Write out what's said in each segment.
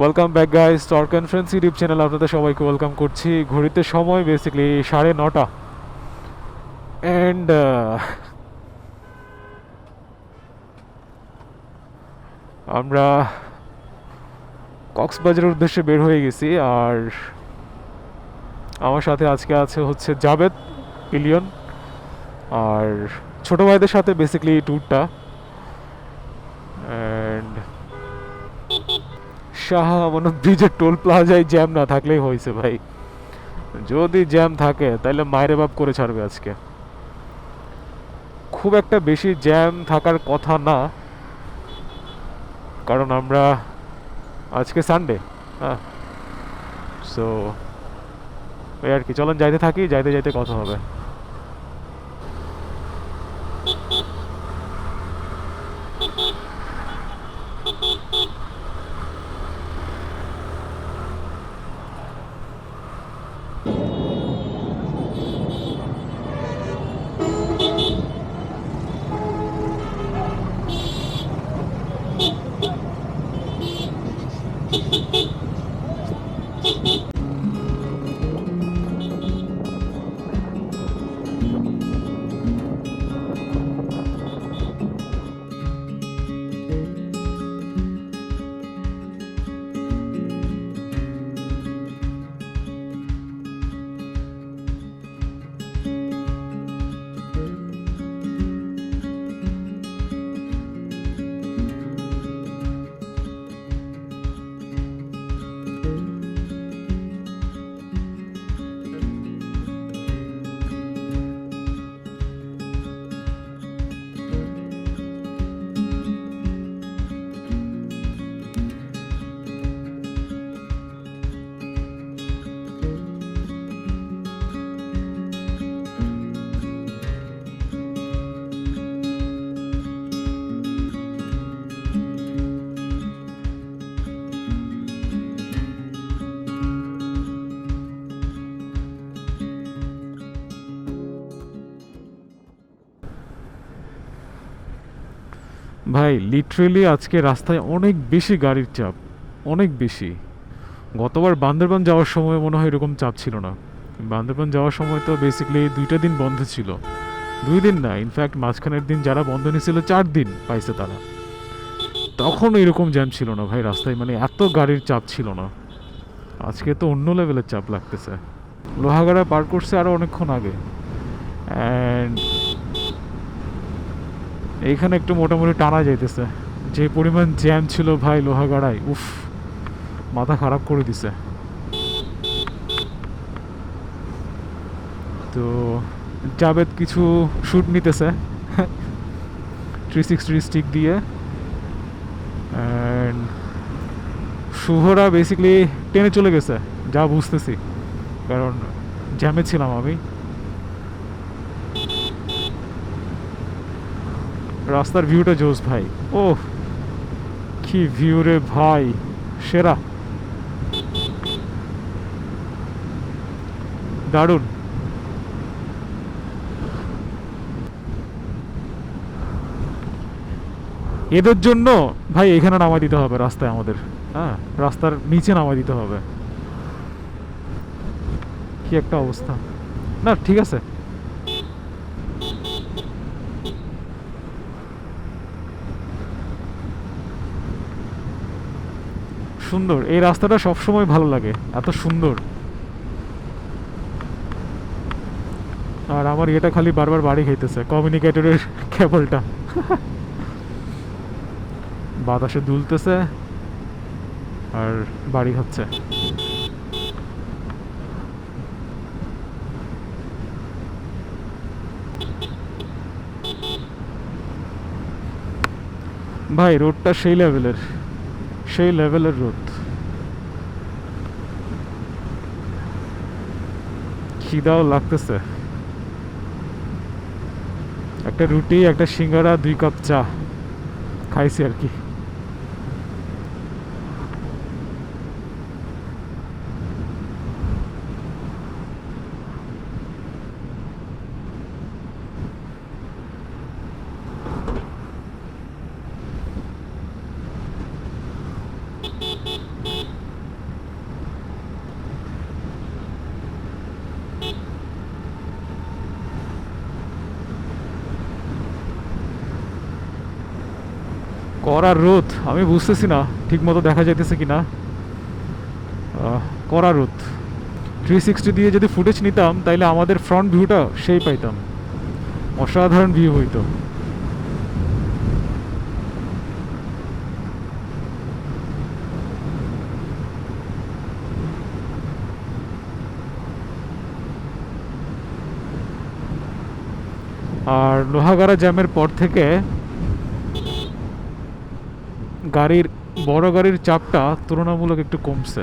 Welcome back guys স্টর conference YouTube channel আপনাদের সবাইকে ওয়েলকাম করছি। ঘড়িতে সময় বেসিক্যালি সাড়ে নটা। অ্যান্ড আমরা কক্সবাজারের উদ্দেশ্যে বের হয়ে গেছি। আর আমার সাথে আজকে আছে হচ্ছে জাবেদ ইলিয়ন। আর ছোট ভাইদের সাথে বেসিক্যালি ট্যুরটা অ্যান্ড ব্রিজের টোল প্লাজায় জ্যাম না থাকলেই হয়েছে ভাই। যদি জ্যাম থাকে, তাহলে মায়ের বাপ করে ছাড়বে আজকে। খুব একটা বেশি জ্যাম থাকার কথা না, কারণ আমরা আজকে সানডে হ্যাঁ। সো ওই আর কি, চলুন যাইতে থাকি, যাইতে যাইতে কথা হবে। ভাই লিটারেলি আজকে রাস্তায় অনেক বেশি গাড়ির চাপ, অনেক বেশি। গতবার বান্দরবান যাওয়ার সময় মনে হয় এরকম চাপ ছিল না। বান্দরবান যাওয়ার সময় তো বেসিক্যালি দুইটা দিন বন্ধ ছিল। দুই দিন না ইনফ্যাক্ট মাঝখানের দিন যারা বন্ধ নিয়েছিল, চার দিন পাইছে তারা। তখন এরকম জ্যাম ছিল না ভাই, রাস্তায় মানে এত গাড়ির চাপ ছিল না। আজকে তো অন্য লেভেলের চাপ লাগতেছে। লোহাগাড়া পার করছে আরও অনেকক্ষণ আগে। অ্যান্ড এইখানে একটু মোটামুটি টানা যাইতেছে। যে পরিমাণ জ্যাম ছিল ভাই লোহাগাড়ায়, উফ, মাথা খারাপ করে দিছে। তো জাবেদ কিছু শ্যুট নিতেছে। থ্রি সিক্সটি স্টিক দিয়ে। অ্যান্ড শুভরা বেসিক্যালি টেনে চলে গেছে, যা বুঝতেছি। কারণ জ্যামে ছিলাম আমি। রাস্তার ভিউটা জোস ভাই। ও কি ভিউ রে ভাই, সেরা। দারুণ। এদের জন্য ভাই এখানে নামাই দিতে হবে রাস্তায় আমাদের। হ্যাঁ রাস্তার নিচে নামাই দিতে হবে। কি একটা অবস্থা। না, ঠিক আছে। সুন্দর। এই রাস্তাটা সবসময় ভালো লাগে। এত সুন্দর। আর আমার এটা খালি বারবার বাড়ি খাইতেছে কমিউনিকেটরের কেবলটা বাতাসে দুলতেছে আর বাড়ি হচ্ছে ভাই রোডটা সেই লেভেলের সেই লেভেলের রোদ। খিদাও লাগতেছে। একটা রুটি, একটা সিঙ্গারা, দুই কাপ চা। খাইছি আর কি। করার রোদ আমি বুঝতেছি না ঠিকমতো দেখা যাইতেছে কি না কড়া রোদ থ্রি সিক্সটি দিয়ে যদি ফুটেজ নিতাম, তাইলে আমাদের ফ্রন্ট ভিউটা সেই পাইতাম। অসাধারণ ভিউ হইতো। আর লোহাগাড়া জ্যামের পর থেকে গাড়ির বড় গাড়ির চাপটা তুলনামূলক একটু কমছে।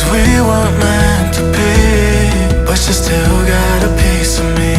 Cause we weren't meant to be But you still got a piece of me.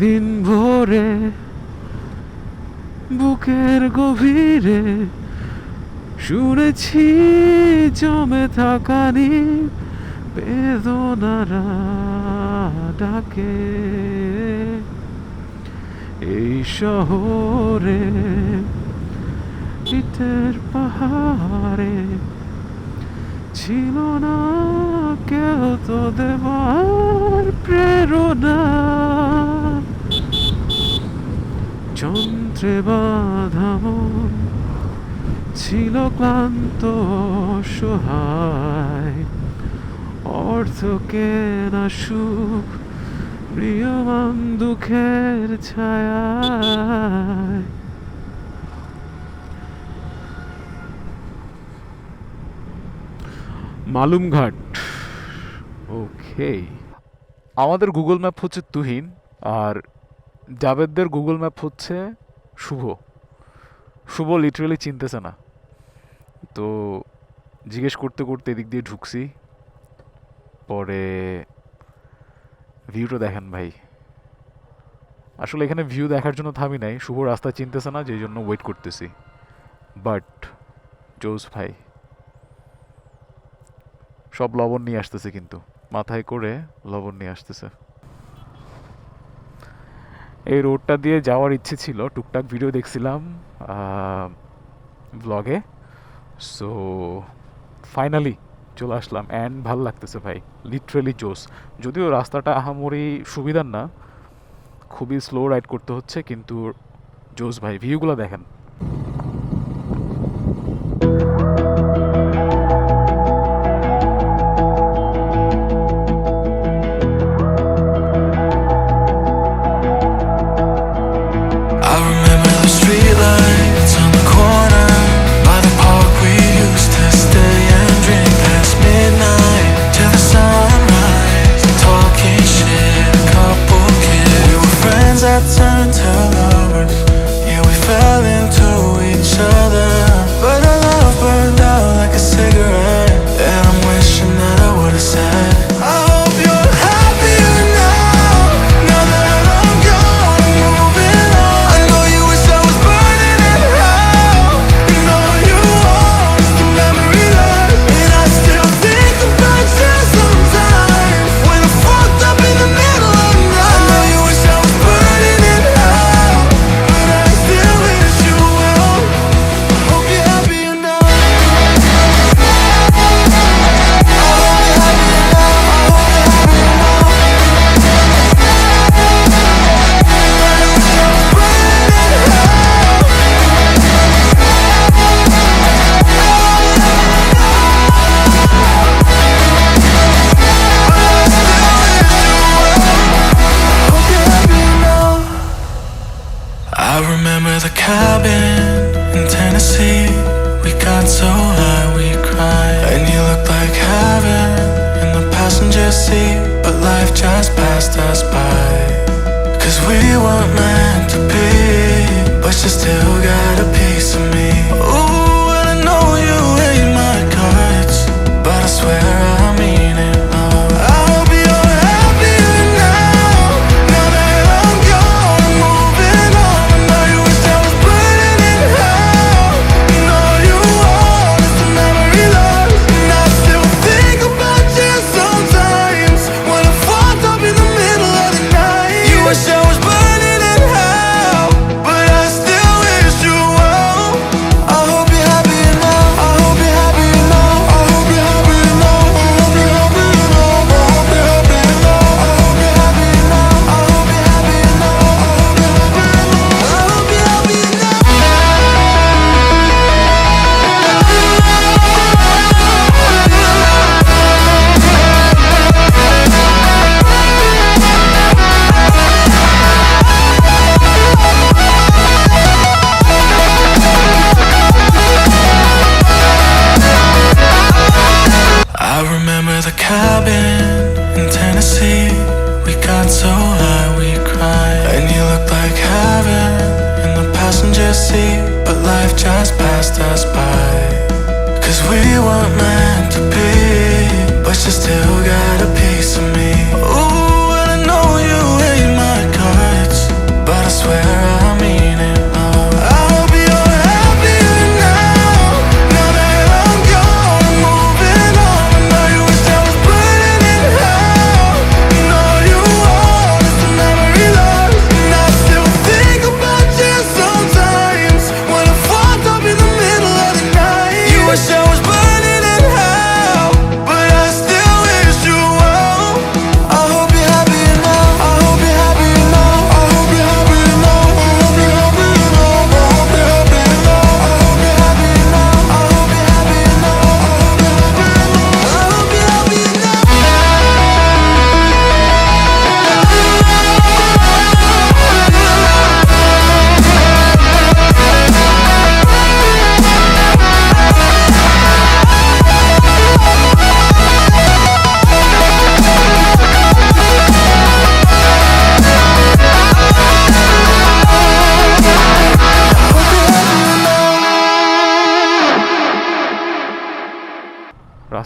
দিন ভোরে, বুকের গভীরে শুনেছি জমে থাকানি বেদনারা ডাকে। এই শহরে, ইটের পাহাড়ে ছিল না কেউ তো দেবার প্রেরণা। যন্ত্রে বাধামন ছিল ক্লান্ত সহায় অর্থ কেনা সুখ প্রিয়মান দুঃখের ছায়ায়। মালুমঘাট ওকে আমাদের গুগল ম্যাপ হচ্ছে তুহিন, আর জাবেদদের গুগল ম্যাপ হচ্ছে শুভ। শুভ লিটারেলি চিনতেছে না। তো জিজ্ঞেস করতে করতে এদিক দিয়ে ঢুকছি। পরে ভিউটা দেখেন ভাই। আসলে এখানে ভিউ দেখার জন্য থামি নাই। শুভ রাস্তা চিনতেছে না, যেই জন্য ওয়েট করতেছি। বাট জোস ভাই, সব লবণ নিয়ে আসতেছে কিন্তু। মাথায় করে লবণ নিয়ে আসতেছে। এই রোডটা দিয়ে যাওয়ার ইচ্ছে ছিল, টুকটাক ভিডিও দেখছিলাম ব্লগে সো ফাইনালি চলে আসলাম। অ্যান্ড ভালো লাগতেছে ভাই লিটারেলি জোস যদিও রাস্তাটা আহামরি সুবিধার না, খুবই স্লো রাইড করতে হচ্ছে, কিন্তু জোস ভাই ভিউগুলো দেখেন।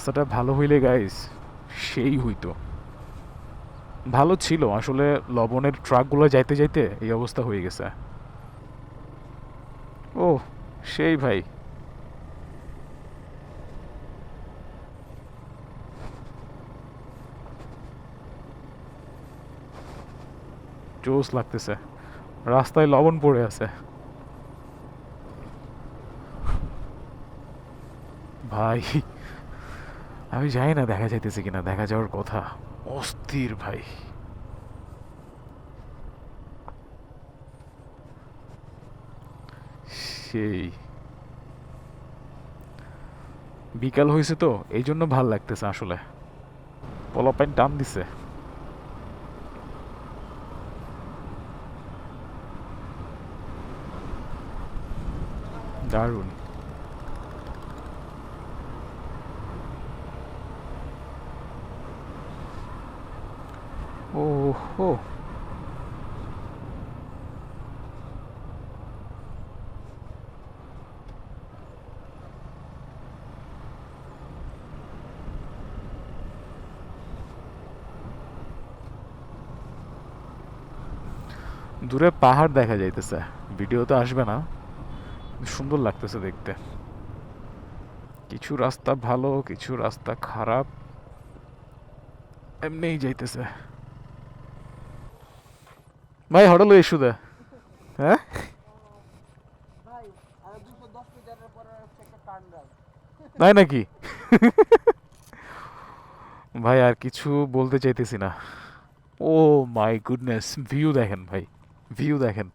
রাস্তাটা ভালো হইলে গাইস সেই হইতো। ভালো ছিল, আসলে লবণের ট্রাকগুলো যাইতে যাইতে এই অবস্থা হয়ে গেছে। ও সেই ভাই। জোস লাগতেছে। রাস্তায় লবণ পড়ে আছে। ভাই আমি জানি না দেখা যাইতেছে কিনা, দেখা যাওয়ার কথা। অস্থির ভাই। সেই। বিকাল হয়েছে তো, এই জন্য ভালো লাগতেছে আসলে। পলাপাইন টান দিছে। দারুণ। ও দূরে পাহাড় দেখা যাইতেছে। ভিডিও তো আসবে না। সুন্দর লাগতেছে দেখতে। কিছু রাস্তা ভালো, কিছু রাস্তা খারাপ। এমনিই যাইতেছে। ভাই হঠাৎ ইস্যু দে। হ্যাঁ? তাই নাকি? ভাই আর কিছু বলতে চাইতেছি না। ও মাই গুডনেস ভিউ দেখেন ভাই ভিউ দেখেন।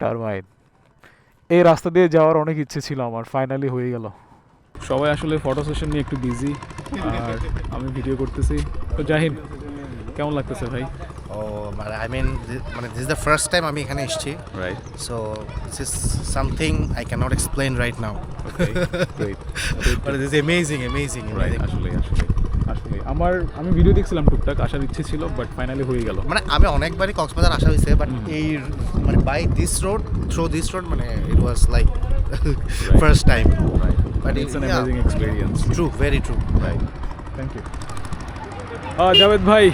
টারমাইন এই রাস্তা দিয়ে যাওয়ার অনেক ইচ্ছে ছিল আমার ফাইনালি হয়ে গেল। সবাই আসলে ফটো সেশন নিয়ে একটু বিজি আর আমি ভিডিও করতেছি। তো জাহিদ কেমন লাগতেছে ভাই? ও মানে আই মিন মানে দিস দ্য ফার্স্ট টাইম আমি এখানে এসেছি। Right so this is something I can not explain right now great but this amazing amazing right আসলে আসলে আসলে আমার আমি ভিডিও দেখছিলাম টুকটাক আসার ইচ্ছে ছিল বাট ফাইনালি হয়ে গেল। মানে আমি অনেকবারই কক্সবাজার আসা হয়েছে বাট এই মানে by this road through this road মানে it was like first time right But it's an amazing experience true very true right thank you Javed ভাই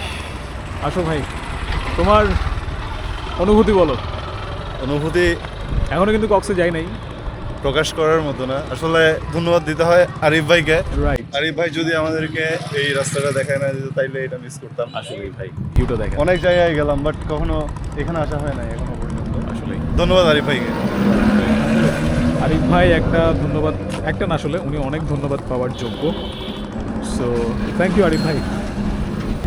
আসো ভাই তোমার অনুভূতি বলো। অনুভূতি? এখনও কিন্তু কক্সে যাই নাই। প্রকাশ করার মতো না। আসলে ধন্যবাদ দিতে হয় আরিফ ভাইকে। রাইট আরিফ ভাই যদি আমাদেরকে এই রাস্তাটা দেখায় না দিত তাইলে এটা মিস করতাম। আসলে ভাই ভিউটা দেখে অনেক জায়গায় গেলাম বাট কখনো এখানে আসা হয় না এখনও পর্যন্ত। আসলে ধন্যবাদ আরিফ ভাইকে। আরিফ ভাই একটা ধন্যবাদ একটা না আসলে উনি অনেক ধন্যবাদ পাওয়ার যোগ্য। সো থ্যাংক ইউ আরিফ ভাই।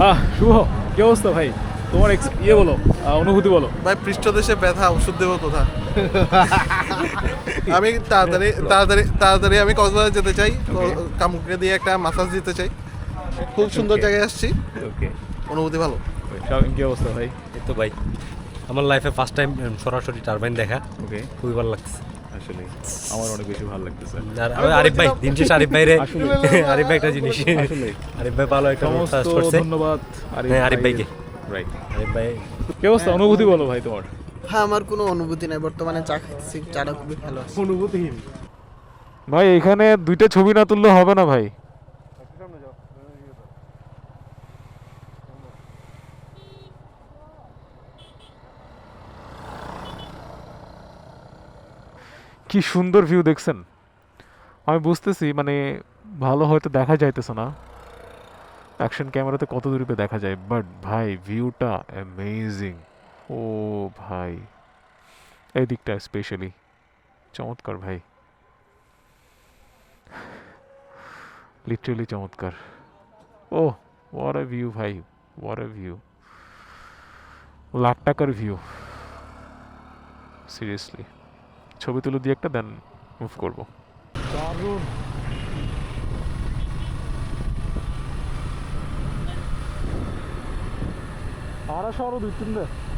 আহ শুভ। কি অবস্থা ভাই? তোমার ইয়ে বলো অনুভূতি বলো। ভাই পৃষ্ঠদেশে ব্যথা ওষুধ দেবো কোথা আমি তাড়াতাড়ি তাড়াতাড়ি তাড়াতাড়ি আমি কক্সবাজার যেতে চাই। কামুকে দিয়ে একটা মাসাজ দিতে চাই। খুব সুন্দর জায়গায় আসছি। ওকে অনুভূতি ভালো। কি অবস্থা ভাই? এই তো ভাই আমার লাইফে ফার্স্ট টাইম সরাসরি টারবাইন দেখা। ওকে খুবই ভালো লাগছে আসলে আমার অনেক বেশি ভালো লাগতেছে। আরিফ ভাই দিন শেষ আরিফ ভাই রে আরিফ ভাই একটা জিনিস। আরিফ ভাই ভালো একটা করছে। ধন্যবাদ হ্যাঁ, আরিফ ভাইকে। রাইট আরিফ ভাই কি অবস্থা? অনুভূতি বলো ভাই তোমার। হ্যাঁ আমার কোনো অনুভূতি নাই। বর্তমানে চা খাচ্ছি চাটা খুবই ভালো অনুভূতিহীন। ভাই এখানে দুইটা ছবি না তুললে হবে না ভাই। কি সুন্দর ভিউ দেখছেন? আমি বুঝতেছি মানে ভালো হয়তো দেখা যাইতেছে না। অ্যাকশন ক্যামেরাতে কত দূরে দেখা যায় বাট ভাই ভিউটা অ্যামেজিং ও ভাই। এই দিকটা স্পেশালি চমৎকার ভাই। লিটারেলি চমৎকার। ও ওয়ার এ ভিউ ভাই ওয়ার এ ভিউ লাখ টাকার ভিউ সিরিয়াসলি ছবি তুলে দিয়ে একটা দেন মুভ করব। দারুণ। আরও দুই তিন তিনটে।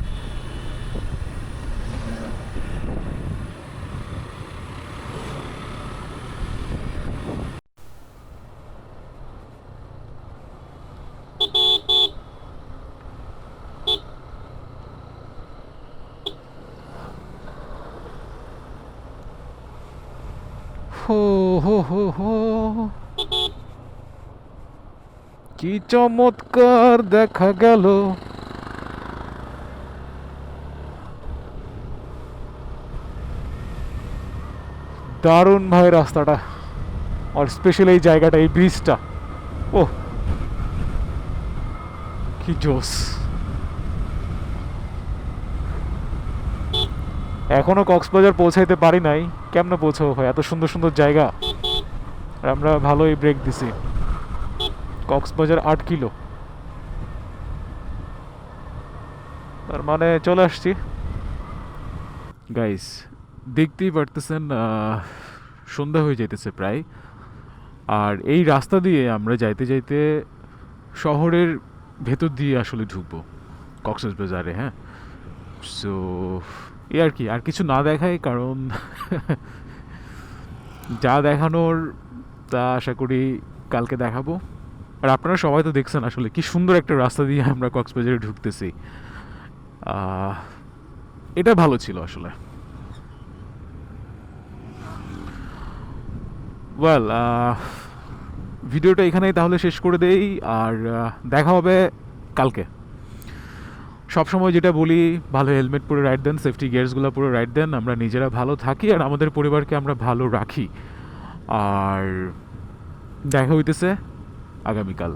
কি চমৎকার দেখা গেল। দারুণ ভাই রাস্তাটা, আর স্পেশাল এই জায়গাটা, এই ব্রিজটা ও কি জোস এখনও কক্সবাজার পৌঁছাইতে পারি নাই। কেমনে পৌঁছাবো ভাই? এত সুন্দর সুন্দর জায়গা। আর আমরা ভালোই ব্রেক দিছি। কক্সবাজার আট কিলো। তার মানে চলে আসছি। গাইস দেখতেই পারতেছেন সন্ধ্যা হয়ে যাইতেছে প্রায়। আর এই রাস্তা দিয়ে আমরা যাইতে যাইতে শহরের ভেতর দিয়ে আসলে ঢুকবো, কক্সবাজারে হ্যাঁ? সো এ আর কি, আর কিছু না দেখাই, কারণ যা দেখানোর তা আশা করি কালকে দেখাবো। আর আপনারা সবাই তো দেখছেন আসলে কি সুন্দর একটা রাস্তা দিয়ে আমরা কক্সবাজারে ঢুকতেছি। এটা ভালো ছিল আসলে। ওয়েল ভিডিওটা এখানেই তাহলে শেষ করে দেই আর দেখা হবে কালকে। সবসময় যেটা বলি, ভালো হেলমেট পরে রাইড দেন সেফটি গিয়ার্সগুলো পরে রাইড দেন, আমরা নিজেরা ভালো থাকি আর আমাদের পরিবারকে আমরা ভালো রাখি। আর দেখা হইতেছে। আগামীকাল।